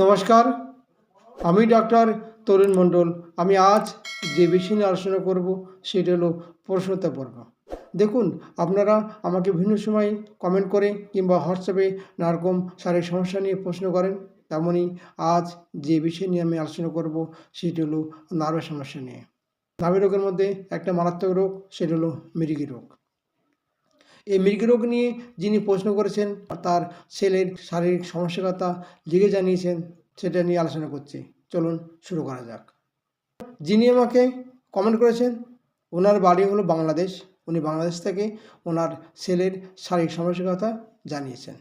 নমস্কার, আমি ডক্টর তরুণ মণ্ডল। আমি আজ যে বিষয় নিয়ে আলোচনা করব সেটা হলো প্রশ্নোত্তর পর্ব। দেখুন, আপনারা আমাকে বিভিন্ন সময় কমেন্ট করে কিংবা হোয়াটসঅ্যাপে নানারকম শারীরিক সমস্যা নিয়ে প্রশ্ন করেন। তেমনই আজ যে বিষয় নিয়ে আমি আলোচনা করব সেটি হলো নার্ভের সমস্যা নিয়ে। নাভি রোগের মধ্যে একটা মারাত্মক রোগ, সেটা হলো মৃগী রোগ। এই মৃগী রোগ নিয়ে যিনি প্রশ্ন করেছেন, তার ছেলের শারীরিক সমস্যার কথা লিখে জানিয়েছেন, সেটা নিয়ে আলোচনা করছি। চলুন শুরু করা যাক। যিনি আমাকে কমেন্ট করেছেন, ওনার বাড়ি হলো বাংলাদেশ। উনি বাংলাদেশ থেকে ওনার ছেলের শারীরিক সমস্যার কথা জানিয়েছেন।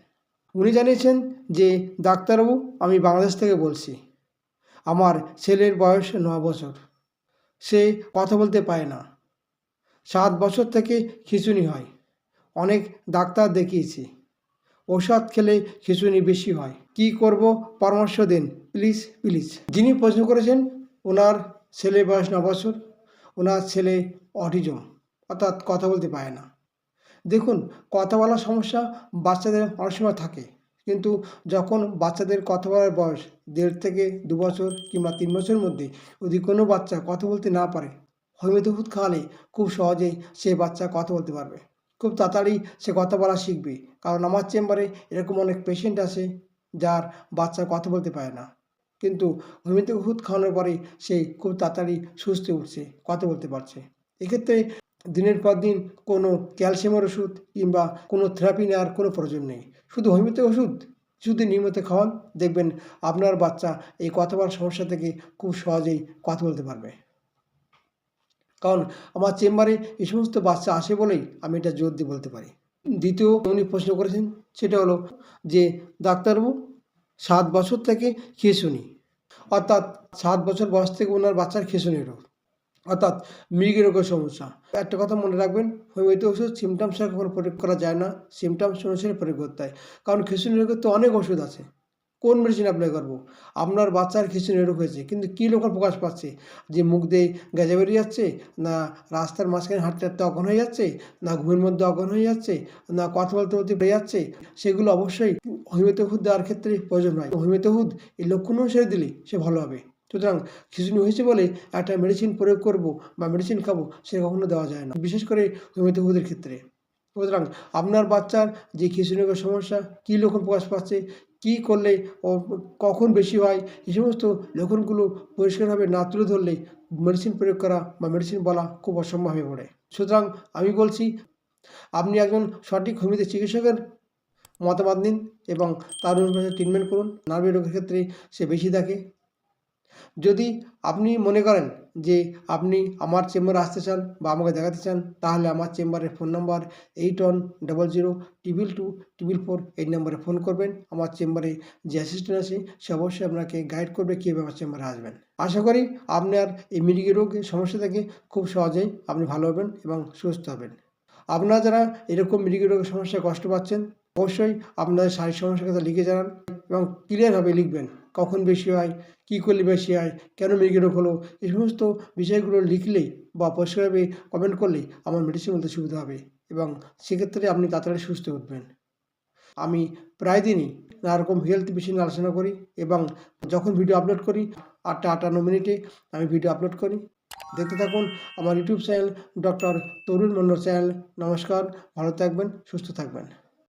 উনি জানিয়েছেন যে, ডাক্তারবাবু, আমি বাংলাদেশ থেকে বলছি। আমার ছেলের বয়স ন বছর। সে কথা বলতে পারে না। সাত বছর থেকে খিঁচুনি হয়। অনেক ডাক্তার দেখিয়েছি। ওষুধ খেলে খিঁচুনি বেশি হয়। কি করব? পরামর্শ দিন। Please please. যিনি প্রশ্ন করেছেন, ওনার ছেলে বয়স ন বছর, ওনার ছেলে অটিজম, অর্থাৎ কথা বলতে পারে না। দেখুন, কথা বলার সমস্যা বাচ্চাদের অনেক সময় থাকে, কিন্তু যখন বাচ্চাদের কথা বলার বয়স দেড় থেকে দু বছর কিংবা তিন বছরের মধ্যে যদি কোনো বাচ্চা কথা বলতে না পারে হোমিওপ্যাথি খাওয়ালে খুব সহজেই সে বাচ্চা কথা বলতে পারবে। খুব তাড়াতাড়ি সে কথা বলা শিখবে। কারণ আমার চেম্বারে এরকম অনেক পেশেন্ট আছে, যার বাচ্চা কথা বলতে পারে না। কিন্তু হোমিওপ্যাথি ওষুধ খাওয়ানোর পরে সে খুব তাড়াতাড়ি সুস্থ উঠছে, কথা বলতে পারছে। এক্ষেত্রে দিনের পর দিন কোনো ক্যালসিয়ামের ওষুধ কিংবা কোনো থেরাপি নেওয়ার কোনো প্রয়োজন নেই। শুধু হোমিওপ্যাথি ওষুধ, যদি নিয়মিত খাওয়ান, দেখবেন আপনার বাচ্চা এই কথা বলার সমস্যা থেকে খুব সহজেই কথা বলতে পারবে। কারণ আমার চেম্বারে এই সমস্ত বাচ্চা আসে বলেই আমি এটা জোর দিয়ে বলতে পারি। দ্বিতীয় উনি প্রশ্ন করেছেন, সেটা হলো যে ডাক্তারবাবু, সাত বছর থেকে খিঁচুনি অর্থাৎ সাত বছর বয়স থেকে ওনার বাচ্চার খিঁচুনি রোগ। অর্থাৎ মৃগী রোগের সমস্যা। একটা কথা মনে রাখবেন হোমিওপ্যাথি ওষুধ সিমটামস প্রয়োগ করা যায় না সিমটামস অনুসারে প্রয়োগ করতে হয়। কারণ খিঁচুনি রোগের তো অনেক ওষুধ আছে। কোন মেডিসিন অ্যাপ্লাই করব? আপনার বাচ্চার খিঁচুনি রোগ হয়েছে, কিন্তু কী লক্ষণ প্রকাশ পাচ্ছে? যে মুখ দিয়ে গেজে বেরিয়ে যাচ্ছে, না রাস্তার মাঝখানে হাঁটতে হাঁটতে অজ্ঞান হয়ে যাচ্ছে, না ঘুমের মধ্যে অজ্ঞান হয়ে যাচ্ছে, না কথা বলতে বলতে বেড়ে যাচ্ছে, সেগুলো অবশ্যই হোমিওপ্যাথি ওষুধ দেওয়ার ক্ষেত্রে প্রয়োজন নয়। হোমিওপ্যাথি ওষুধ, এই লক্ষণ অনুসারে দিলে সে ভালো হবে। সুতরাং খিচুনি হয়েছে বলে একটা মেডিসিন প্রয়োগ করব বা মেডিসিন খাব সে কখনো দেওয়া যায় না, বিশেষ করে হোমিওপ্যাথি ওষুধের ক্ষেত্রে। সুতরাং আপনার বাচ্চার যে খিচুনির সমস্যা, কী লক্ষণ প্রকাশ পাচ্ছে কী করলে কখন বেশি হয়? এই সমস্ত লক্ষণগুলো পরিষ্কারভাবে না তুলে ধরলে মেডিসিন প্রয়োগ করা বা মেডিসিন বলা খুব অসম্ভব হয়ে পড়ে। সুতরাং আমি বলছি, আপনি একজন সঠিক হোমিওপ্যাথি চিকিৎসকের মতামত নিন এবং তার অনুসারে ট্রিটমেন্ট করুন। নার্ভের রোগের ক্ষেত্রে সে বেশি থাকে। যদি আপনি মনে করেন যে আপনি আমার চেম্বারে আসতে চান বা আমাকে দেখাতে চান, তাহলে আমার চেম্বারের phone number eight one double zero triple two triple four এই নাম্বারে ফোন করবেন। আমার চেম্বারে যে অ্যাসিস্ট্যান্ট আছে, সে অবশ্যই আপনাকে গাইড করবে কীভাবে আমার চেম্বারে আসবেন। আশা করি আপনার এই মৃগী রোগের সমস্যা থেকে খুব সহজেই আপনি ভালো হবেন এবং সুস্থ হবেন। আপনারা যারা এরকম মৃগী রোগের সমস্যায় কষ্ট পাচ্ছেন, অবশ্যই আপনাদের শারীরিক সমস্যার কথা লিখে জানান এবং ক্লিয়ারভাবে লিখবেন। কখন বেশি হয়, কী করলে বেশি হয়, কেন রোগ হলো, এই সমস্ত বিষয়গুলো লিখলেই বা পরিষ্কারভাবে কমেন্ট করলেই আমার মেডিসিন বলতে সুবিধা হবে এবং সেক্ষেত্রে আপনি তাড়াতাড়ি সুস্থ উঠবেন। আমি প্রায় দিনই নানারকম হেলথ বিষয় নিয়ে আলোচনা করি এবং যখন ভিডিও আপলোড করি, আটটা আটান্ন মিনিটে আমি ভিডিও আপলোড করি। দেখতে থাকুন আমার YouTube channel doctor Tarun Mondal channel নমস্কার, ভালো থাকবেন, সুস্থ থাকবেন।